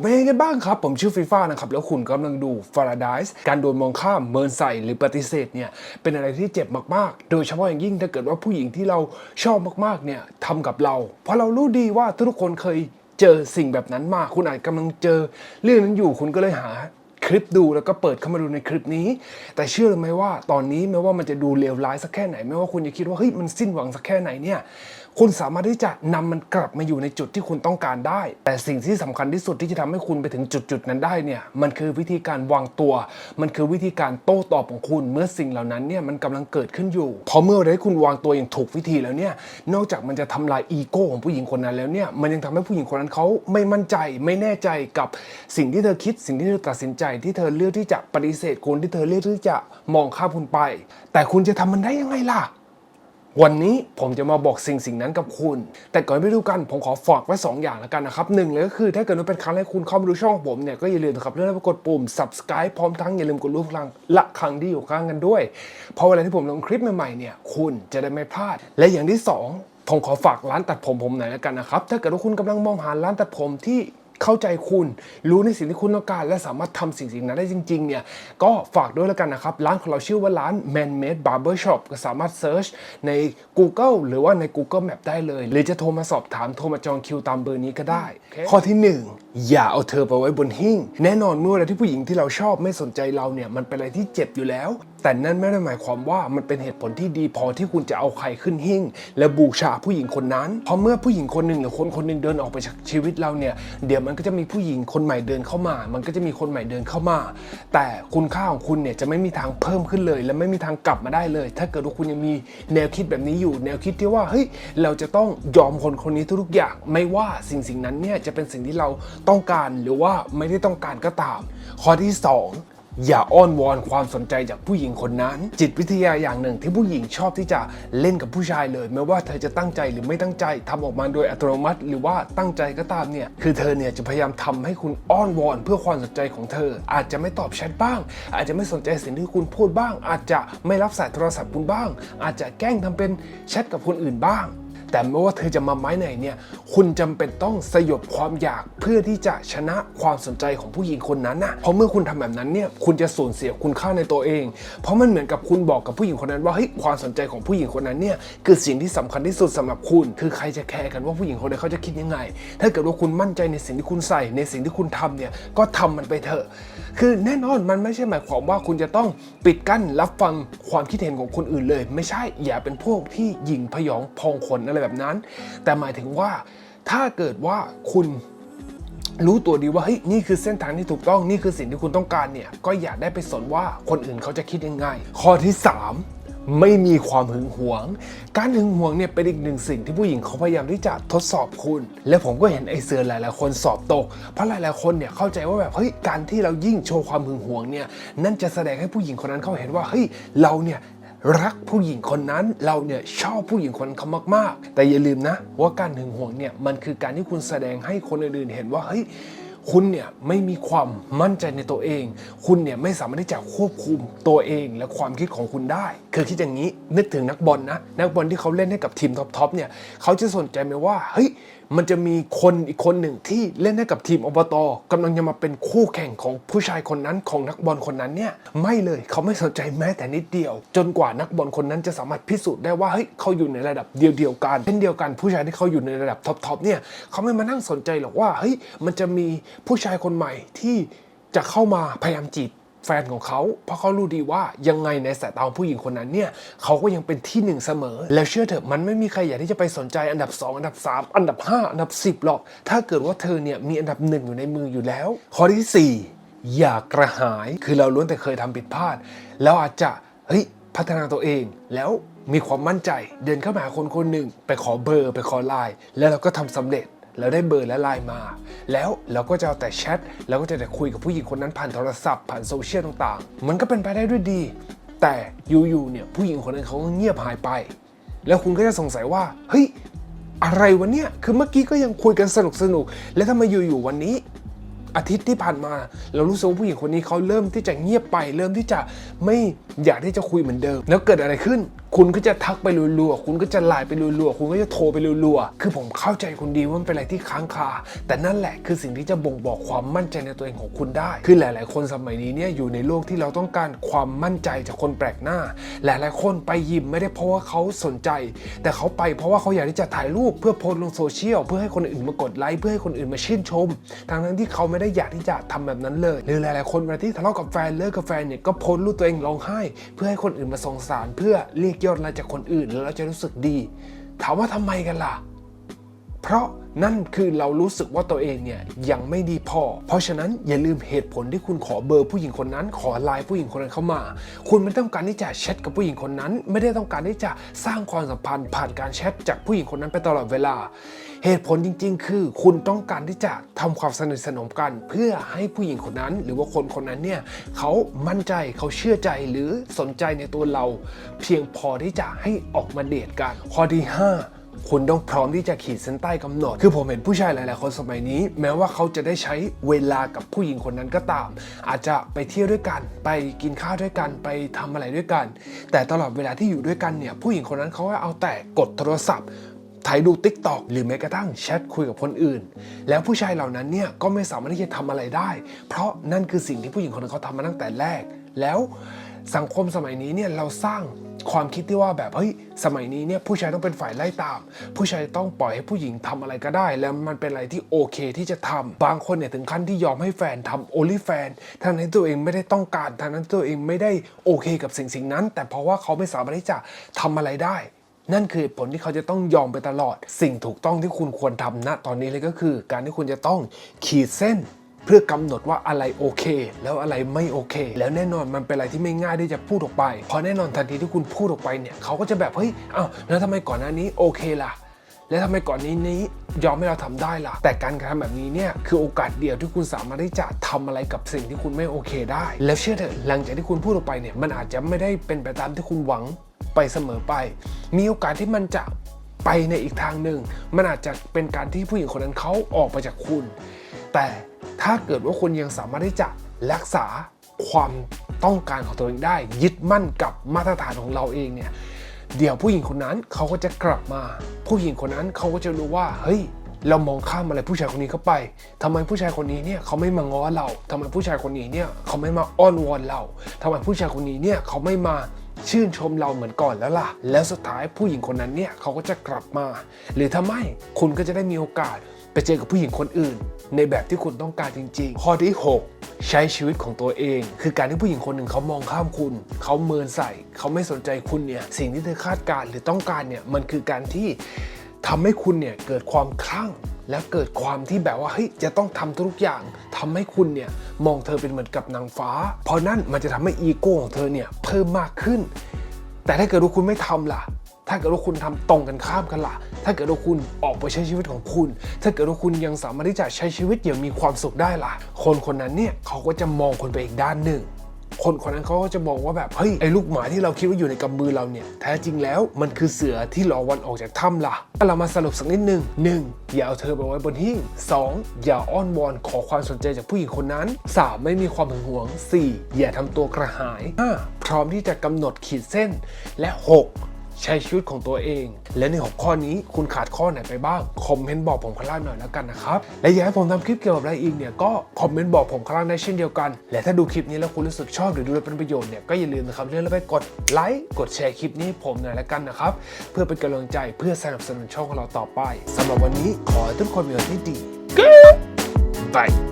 เป็นยังไงบ้างครับ ผมชื่อฟีฟ่านะครับ แล้วคุณกำลังดู Paradise การโดนมองข้ามเมินใส่หรือปฏิเสธเนี่ย เป็นอะไรที่เจ็บมากๆ โดยเฉพาะอย่างยิ่งถ้าเกิดว่าผู้หญิงที่เราชอบมากๆเนี่ยทำกับเรา เพราะเรารู้ดีว่าทุกคนเคยเจอสิ่งแบบนั้นมา คุณอาจกำลังเจอ เรื่องนั้นอยู่คุณก็เลยหาคลิปดูแล้วก็เปิดเข้ามาดูในคลิปนี้ แต่เชื่อหรือไม่ว่าตอนนี้แม้ว่ามันจะดูเลวร้ายสักแค่ไหน ไม่ว่าคุณจะคิดว่าเฮ้ยมันสิ้นหวังสักแค่ไหนเนี่ย คุณสามารถที่จะนำมันกลับมาอยู่ในจุดที่คุณต้องการได้ แต่สิ่งที่สำคัญที่สุดที่จะทำให้คุณไปถึงจุดจุดๆนั้นได้เนี่ยมันคือวิธีการวางตัว มันคือวิธีการโต้ตอบของคุณ เมื่อสิ่งเหล่านั้นเนี่ยมันกำลังเกิดขึ้นอยู่พอเมื่อได้คุณวางตัวอย่างถูกวิธีแล้วเนี่ยนอกจากมันจะทำลายอีโก้ของผู้หญิงคนนั้นแล้วเนี่ยมันยังทำให้ผู้หญิงคนนั้นเขาไม่มั่นใจ ไม่แน่ใจกับสิ่งที่เธอคิด สิ่งที่เธอตัดสินใจที่เธอเลือกที่จะปฏิเสธคุณที่เธอเลือกที่จะมองข้ามคุณไป แต่คุณจะทำมันได้ยังไงล่ะ วันนี้ผมจะมาบอกสิ่งสิ่งนั้นกับคุณ แต่ก่อนไปดูกันผมขอฝากไว้ 2 อย่างแล้วกันนะครับหนึ่งเลยก็คือถ้าเกิดว่าเป็นครั้งแรกคุณเข้ามาดูช่องผมเนี่ยก็อย่าลืมนะครับเลื่อนไปกดปุ่ม subscribe พร้อมทั้งอย่าลืมกดรูปลังละครังที่อยู่ข้างกันด้วย เพราะเวลาที่ผมลงคลิปใหม่ๆเนี่ยคุณจะได้ไม่พลาด และอย่างที่สองผมขอฝากร้านตัดผมผมหน่อยแล้วกันนะครับถ้าเกิดว่าคุณกำลังมองหาร้านตัดผมที่ เข้าใจคุณ รู้ในสิ่งที่คุณต้องการ และสามารถทำสิ่งสิ่งนั้นได้จริงๆเนี่ยก็ฝากด้วยแล้วกันนะครับ ร้านของเราชื่อว่าร้าน Man Made Barber Shop ก็สามารถเซิร์ชใน Google หรือว่าใน Google Map ได้เลย หรือจะโทรมาสอบถามโทรมาจองคิวตามเบอร์นี้ก็ได้ ข้อที่ 1 อย่าเอาเธอไปไว้บนหิ้ง แน่นอนเมื่อเวลาที่ผู้หญิงที่เราชอบไม่สนใจเราเนี่ยมันเป็นอะไรที่เจ็บอยู่แล้ว แต่นั่นไม่ได้หมายความว่ามันเป็นเหตุผลที่ดีพอที่คุณจะเอาใครขึ้นหิ้ง และบูชาผู้หญิงคนนั้น เพราะเมื่อผู้หญิงคนหนึ่งหรือคนคนหนึ่งเดินออกไปจากชีวิตเราเนี่ยเดี๋ยวมันก็จะมีผู้หญิงคนใหม่เดินเข้ามา มันก็จะมีคนใหม่เดินเข้ามา แต่คุณค่าของคุณเนี่ยจะไม่มีทางเพิ่มขึ้นเลย และไม่มีทางกลับมาได้เลย ถ้าเกิดว่าคุณยังมีแนวคิดแบบนี้อยู่ แนวคิดที่ว่าเฮ้ยเราจะต้องยอมคนคนนี้ทุกๆอย่าง ไม่ว่าสิ่งสิ่งนั้นเนี่ยจะเป็นสิ่งที่เราต้องการหรือว่าไม่ได้ต้องการก็ตาม ข้อที่ส อย่าอ้อนวอนความสนใจจากผู้หญิงคนนั้น จิตวิทยาอย่างหนึ่งที่ผู้หญิงชอบที่จะเล่นกับผู้ชายเลย ไม่ว่าเธอจะตั้งใจหรือไม่ตั้งใจทำออกมาโดยอัตโนมัติ หรือว่าตั้งใจก็ตามเนี่ยคือเธอเนี่ยจะพยายามทำให้คุณอ้อนวอน เพื่อความสนใจของเธอ อาจจะไม่ตอบแชทบ้าง อาจจะไม่สนใจสิ่งที่คุณพูดบ้าง อาจจะไม่รับสายโทรศัพท์คุณบ้าง อาจจะแกล้งทำเป็นแชทกับคนอื่นบ้าง แต่ไม่ว่าเธอจะมาไม้ไหนเนี่ย คุณจำเป็นต้องสยบความอยากเพื่อที่จะชนะความสนใจของผู้หญิงคนนั้นนะเพราะเมื่อคุณทำแบบนั้นเนี่ย คุณจะสูญเสียคุณค่าในตัวเอง เพราะมันเหมือนกับคุณบอกกับผู้หญิงคนนั้นว่าเฮ้ยความสนใจของผู้หญิงคนนั้นเนี่ยคือสิ่งที่สำคัญที่สุดสำหรับคุณ คือใครจะแคร์กันว่าผู้หญิงคนนั้นเขาจะคิดยังไง ถ้าเกิดว่าคุณมั่นใจในสิ่งที่คุณใส่ในสิ่งที่คุณทำเนี่ย ก็ทำมันไปเถอะ คือแน่นอนมันไม่ใช่หมายความว่าคุณจะต้องปิดกั้นรับฟังความคิดเห็นของคนอื่นเลย ไม่ใช่อย่าเป็นพวกที่หยิงพยองพองขนอะไรแบบนั้น แต่หมายถึงว่าถ้าเกิดว่าคุณรู้ตัวดีว่าเฮ้ยนี่คือเส้นทางที่ถูกต้องนี่คือสิ่งที่คุณต้องการเนี่ย ก็อย่าได้ไปสนว่าคนอื่นเขาจะคิดยังไง ข้อที่ 3ไม่มีความหึงหวง การหึงหวงเนี่ยเป็นอีกหนึ่งสิ่งที่ผู้หญิงเขาพยายามที่จะทดสอบคุณ และผมก็เห็นไอ้เสือหลายๆคนสอบตก เพราะหลายๆคนเนี่ยเข้าใจว่าแบบเฮ้ยการที่เรายิ่งโชว์ความหึงหวงเนี่ยนั่นจะแสดงให้ผู้หญิงคนนั้นเขาเห็นว่าเฮ้ยเราเนี่ย รักผู้หญิงคนนั้นเราเนี่ยชอบผู้หญิงคนเขามากๆ แต่อย่าลืมนะ ว่าการหึงหวงเนี่ยมันคือการที่คุณแสดงให้คนอื่นๆเห็นว่าเฮ้ยคุณเนี่ยไม่มีความมั่นใจในตัวเอง คุณเนี่ยไม่สามารถที่จะควบคุมตัวเองและความคิดของคุณได้ คือคิดอย่างนี้นึกถึงนักบอลนะนักบอลที่เขาเล่นให้กับทีมท็อปๆเนี่ยเขาจะสนใจไหมว่าเฮ้ย มันจะมีคนอีกคนหนึ่งที่เล่นให้กับทีมอบตกำลังจะมาเป็นคู่แข่งของผู้ชายคนนั้นของนักบอลคนนั้นเนี่ยไม่เลยเขาไม่สนใจแม้แต่นิดเดียว จนกว่านักบอลคนนั้นจะสามารถพิสูจน์ได้ว่าเฮ้ยเขาอยู่ในระดับเดียวกันเช่นเดียวกันผู้ชายที่เขาอยู่ในระดับท็อปๆเนี่ยเขาไม่มานั่งสนใจหรอกว่าเฮ้ยมันจะมีผู้ชายคนใหม่ที่จะเข้ามาพยายามจีบ แฟนของเขา เพราะเขารู้ดีว่ายังไงในสายตาของผู้หญิงคนนั้นเนี่ยเขาก็ยังเป็นที่หนึ่งเสมอ แล้วเชื่อเถอะมันไม่มีใครอยากที่จะไปสนใจอันดับ 2 อันดับ 3 อันดับ 5 อันดับ 10หรอก ถ้าเกิดว่าเธอเนี่ยมีอันดับหนึ่งอยู่ในมืออยู่แล้ว ข้อที่ 4 อย่ากระหายคือเราล้วนแต่เคยทำผิดพลาด แล้วอาจจะเฮ้ยพัฒนาตัวเองแล้วมีความมั่นใจ เดินเข้ามาหาคนคนหนึ่งไปขอเบอร์ ไปขอไลน์แล้วเราก็ทำสำเร็จ แล้วได้เบอร์และไลน์มา แล้วเราก็จะเอาแต่แชทแล้วก็จะแต่คุยกับผู้หญิงคนนั้นผ่านโทรศัพท์ผ่านโซเชียลต่างๆ มันก็เป็นไปได้ด้วยดี แต่อยู่ๆเนี่ยผู้หญิงคนนั้นเขาก็เงียบหายไป แล้วคุณก็จะสงสัยว่าเฮ้ยอะไรวะเนี่ยคือเมื่อกี้ก็ยังคุยกันสนุกสนุกแล้วทำไมอยู่ๆวันนี้อาทิตย์ที่ผ่านมา เรารู้สึกว่าผู้หญิงคนนี้เขาเริ่มที่จะเงียบไป เริ่มที่จะไม่อยากที่จะคุยเหมือนเดิม แล้วเกิดอะไรขึ้น คุณก็จะทักไปรัวๆ คุณก็จะไลน์ไปรัวๆ คุณก็จะโทรไปรัวๆ คือผมเข้าใจคุณดีว่ามันเป็นอะไรที่ค้างคา แต่นั่นแหละคือสิ่งที่จะบ่งบอกความมั่นใจในตัวเองของคุณได้ คือหลาย ๆ คนสมัยนี้เนี่ยอยู่ในโลกที่เราต้องการความมั่นใจจากคนแปลกหน้า หลายๆ คนไปยิมไม่ได้เพราะว่าเขาสนใจ แต่เขาไปเพราะว่าเขาอยากที่จะถ่ายรูปเพื่อโพสลงโซเชียล เพื่อให้คนอื่นมากดไลค์ เพื่อให้คนอื่นมาชื่นชม ทั้งนั้นที่เขาไม่ได้อยากที่จะทำแบบนั้นเลย หรือหลาย ๆ คนเวลาที่ทะเลาะกับแฟนเลิกกับแฟนเนี่ยก็โพสรูปตัวเองร้องไห้ เพื่อให้คนอื่นมาสงสารเพื่อเรียกยอดไลค์จากคนอื่นแล้วเราจะรู้สึกดี ถามว่าทำไมกันล่ะ เพราะนั่นคือเรารู้สึกว่าตัวเองเนี่ยยังไม่ดีพอ เพราะฉะนั้นอย่าลืมเหตุผลที่คุณขอเบอร์ผู้หญิงคนนั้น ขอไลน์ผู้หญิงคนนั้นเข้ามา คุณไม่ต้องการที่จะแชทกับผู้หญิงคนนั้น ไม่ได้ต้องการที่จะสร้างความสัมพันธ์ผ่านการแชทจากผู้หญิงคนนั้นไปตลอดเวลา เหตุผลจริง ๆ คือ คุณต้องการที่จะทำความสนิทสนมกัน เพื่อให้ผู้หญิงคนนั้น หรือว่าคนคนนั้นเนี่ยเขามั่นใจเขาเชื่อใจหรือสนใจในตัวเรา เพียงพอที่จะให้ออกมาเดทกัน ข้อที่ห้าคุณต้องพร้อมที่จะขีดเส้นใต้กำหนด คือผมเห็นผู้ชายหลาย ๆ คนสมัยนี้ แม้ว่าเขาจะได้ใช้เวลากับผู้หญิงคนนั้นก็ตาม อาจจะไปเที่ยวด้วยกัน ไปกินข้าวด้วยกัน ไปทำอะไรด้วยกัน แต่ตลอดเวลาที่อยู่ด้วยกันเนี่ย ผู้หญิงคนนั้นเขาก็เอาแต่กดโทรศัพท์ ถ่ายดู t ิ k t o k หรือแม้กระทั่งแชทคุยกับคนอื่น แล้วผู้ชายเหล่านั้นเนี่ยก็ไม่สามารถที่จะทำอะไรได้ เพราะนั่นคือสิ่งที่ผู้หญิงคนนั้นเขาทำมาตั้งแต่แรก แล้วสังคมสมัยนี้เนี่ยเราสร้างความคิดที่ว่าแบบเฮ้ยสมัยนี้เนี่ยผู้ชายต้องเป็นฝ่ายไล่ตาม ผู้ชายต้องปล่อยให้ผู้หญิงทำอะไรก็ได้ แล้วมันเป็นอะไรที่โอเคที่จะทำบางคนเนี่ยถึงขั้นที่ยอมให้แฟนทำโอลิแฟนทั้งนั้นตัวเองไม่ได้ต้องการทั้งนั้นตัวเองไม่ได้โอเคกับสิ่งสิ่งนั้น แต่เพราะว่าเขาไม่สามารถที่จะทำอะไรได้ นั่นคือผลที่เขาจะต้องยอมไปตลอด สิ่งถูกต้องที่คุณควรทำณตอนนี้เลยก็คือ การที่คุณจะต้องขีดเส้นเพื่อกำหนดว่าอะไรโอเค แล้วอะไรไม่โอเค แล้วแน่นอนมันเป็นอะไรที่ไม่ง่ายที่จะพูดออกไป เพราะแน่นอนทันทีที่คุณพูดออกไปเนี่ยเขาก็จะแบบเฮ้ยอ้าวแล้วทำไมก่อนหน้านี้โอเคล่ะ แล้วทำไมก่อนนี้นี้ยอมให้เราทำได้ล่ะ แต่การกระทำแบบนี้เนี่ยคือโอกาสเดียวที่คุณสามารถที่จะทำอะไรกับสิ่งที่คุณไม่โอเคได้ แล้วเชื่อเถอะหลังจากที่คุณพูดออกไปเนี่ยมันอาจจะไม่ได้เป็นไปตามที่คุณหวัง ไปเสมอไป มีโอกาสที่มันจะไปในอีกทางหนึ่ง มันอาจจะเป็นการที่ผู้หญิงคนนั้นเขาออกไปจากคุณ แต่ถ้าเกิดว่าคุณยังสามารถที่จะรักษาความต้องการของตัวเองได้ ยึดมั่นกับมาตรฐานของเราเองเนี่ยเดี๋ยวผู้หญิงคนนั้นเขาก็จะกลับมา ผู้หญิงคนนั้นเขาก็จะรู้ว่าเฮ้ยเรามองข้ามอะไรผู้ชายคนนี้เข้าไปทำไมผู้ชายคนนี้เนี่ยเขาไม่มาง้อเราทำไมผู้ชายคนนี้เนี่ยเขาไม่มาอ้อนวอนเราทำไมผู้ชายคนนี้เนี่ยเขาไม่มา ชื่นชมเราเหมือนก่อนแล้วล่ะ แล้วสุดท้ายผู้หญิงคนนั้นเนี่ยเขาก็จะกลับมา หรือถ้าไม่คุณก็จะได้มีโอกาสไปเจอกับผู้หญิงคนอื่น ในแบบที่คุณต้องการจริงๆ ข้อที่ 6 ใช้ชีวิตของตัวเอง คือการที่ผู้หญิงคนหนึ่งเขามองข้ามคุณ เขาเมินใส่ เขาไม่สนใจคุณเนี่ยสิ่งที่เธอคาดการณ์หรือต้องการเนี่ยมันคือการที่ทำให้คุณเนี่ยเกิดความคลั่ง และเกิดความที่แบบว่าเฮ้ยจะต้องทำทุกอย่างทำให้คุณเนี่ยมองเธอเป็นเหมือนกับนางฟ้า เพราะนั่นมันจะทำให้อีโก้ของเธอเนี่ยเพิ่มมากขึ้น แต่ถ้าเกิดว่าคุณไม่ทำล่ะ ถ้าเกิดว่าคุณทำตรงกันข้ามกันล่ะ ถ้าเกิดว่าคุณออกไปใช้ชีวิตของคุณ ถ้าเกิดว่าคุณยังสามารถที่จะใช้ชีวิตอย่างมีความสุขได้ล่ะ คนคนนั้นเนี่ยเขาก็จะมองคุณไปอีกด้านหนึ่ง คนคนนั้นเขาก็จะมองว่าแบบเฮ้ยไอ้ลูกหมาที่เราคิดว่าอยู่ในกำมือเราเนี่ยแท้จริงแล้วมันคือเสือที่รอวันออกจากถ้ำล่ะถ้าเรามาสรุปสักนิดหนึ่งหนึ่งอย่าเอาเธอไปไว้บนหิ้งสองอย่าอ้อนวอนขอความสนใจจากผู้หญิงคนนั้นสามไม่มีความหึงหวงสี่อย่าทำตัวกระหายห้าพร้อมที่จะกำหนดขีดเส้นและหก ใช้ชีวิตของตัวเอง และใน6ข้อนี้คุณขาดข้อไหนไปบ้าง คอมเมนต์บอกผมข้างล่างหน่อยแล้วกันนะครับ และอยากให้ผมทำคลิปเกี่ยวกับอะไรอีกเนี่ยก็คอมเมนต์บอกผมข้างล่างได้เช่นเดียวกัน และถ้าดูคลิปนี้แล้วคุณรู้สึกชอบหรือดูแล้วเป็นประโยชน์เนี่ยก็อย่าลืมนะครับเลื่อนแล้วไปกดไลค์กดแชร์คลิปนี้ให้ผมหน่อยแล้วกันนะครับเพื่อเป็นกำลังใจเพื่อสนับสนุนช่องของเราต่อไปสำหรับวันนี้ขอให้ทุกคนมีวันที่ดี Bye